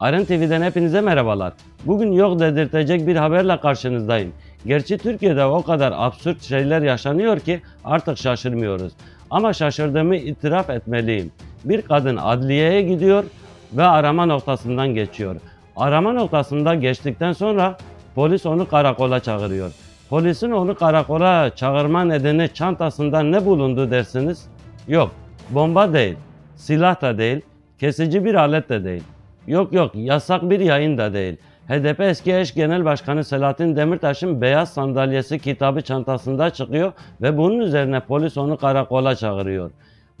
Aren TV'den hepinize merhabalar. Bugün yok dedirtecek bir haberle karşınızdayım. Gerçi Türkiye'de o kadar absürt şeyler yaşanıyor ki artık şaşırmıyoruz. Ama şaşırdığımı itiraf etmeliyim. Bir kadın adliyeye gidiyor ve arama noktasından geçiyor. Arama noktasında geçtikten sonra polis onu karakola çağırıyor. Polisin onu karakola çağırma nedeni çantasında ne bulundu dersiniz? Yok, bomba değil, silah da değil, kesici bir alet de değil. Yok yok yasak bir yayın da değil. HDP eski eş genel başkanı Selahattin Demirtaş'ın beyaz sandalyesi kitabı çantasında çıkıyor ve bunun üzerine polis onu karakola çağırıyor.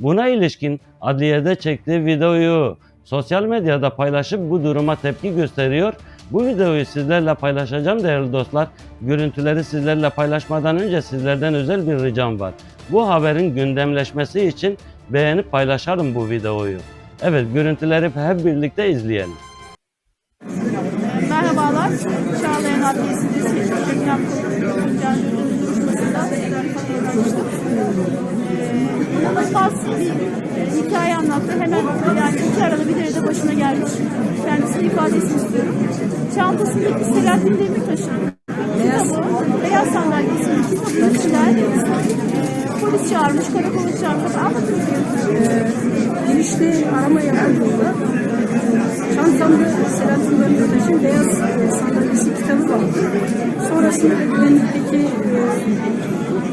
Buna ilişkin adliyede çektiği videoyu sosyal medyada paylaşıp bu duruma tepki gösteriyor. Bu videoyu sizlerle paylaşacağım değerli dostlar. Görüntüleri sizlerle paylaşmadan önce sizlerden özel bir ricam var. Bu haberin gündemleşmesi için beğenip paylaşalım bu videoyu. Evet görüntüleri hep birlikte izleyelim. Merhabalar. Çağlayan Adliyesi'ndeyiz. Emlak Mücadele'nin duruşmasında tanıştık. Ee, inanılmaz bir hikaye anlattı. Hemen yani iki arada bir derede başına gelmiş. Kendisine ifadesini istiyorum. Çantasındaki Selahattin Demirtaş'ın kitabı, Beyaz Sandalyesi'nin kitabını e, polis çağırmış, karakola çağırmış. Anlatın. Girişte arama yapıldığında çantamda Selahattin Demirtaş'ın beyaz e, sandalyesi kitabı vardı. Sonrasında da güvenlikteki e,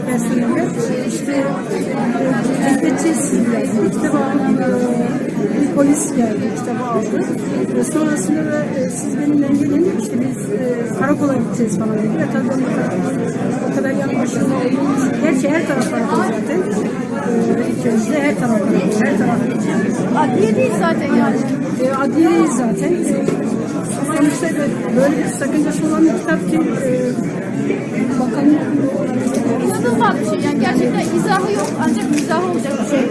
personeller işte e, elbette geldi, kitabı aldı, bir polis geldi, kitabı aldı. Sonrasında da e, siz benimle gelin, işte biz e, karakola gideceğiz falan dedi. Ve tabii ben o kadar, olduğum için, gerçi her taraf karakol zaten. E, ülkemizde her taraf karakol, her taraf Adliye değil zaten yani. e, adliyeyiz zaten. E, sonuçta böyle bir sakıncası olan bir kitap ki e, bakanın İnanılmaz bir şey. Yani gerçekten izahı yok ancak mizahı olacak bir şey.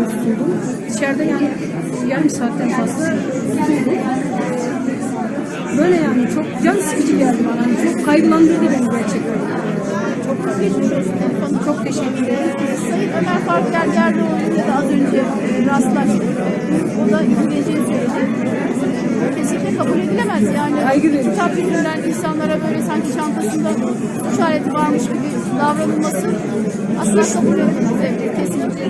Tabi tutuldum. İçeride yani yarım saatten fazla. Böyle yani çok can sıkıcı geldi bana. Yani çok kaygılandırdı beni gerçekten. Çok olsun efendim. çok teşekkür ederim. Sayın Ömer Faruk Gergerlioğlu'yla da az önce e, rastlaştık. E, O da ilgileneceğini söyledi. Kesinlikle kabul edilemez. Yani Saygı veriyorum. kitap bildiren insanlara böyle sanki çantasında suç aleti varmış gibi davranılması asla kabul edilemez. Kesinlikle.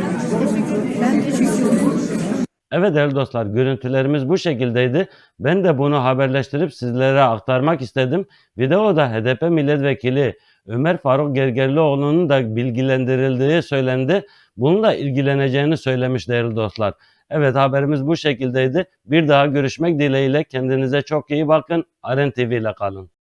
Evet değerli dostlar görüntülerimiz bu şekildeydi. Ben de bunu haberleştirip sizlere aktarmak istedim. Videoda HDP milletvekili Ömer Faruk Gergerlioğlu'nun da bilgilendirildiği söylendi. Bununla ilgileneceğini söylemiş değerli dostlar. Evet haberimiz bu şekildeydi. Bir daha görüşmek dileğiyle kendinize çok iyi bakın. Aren TV ile kalın.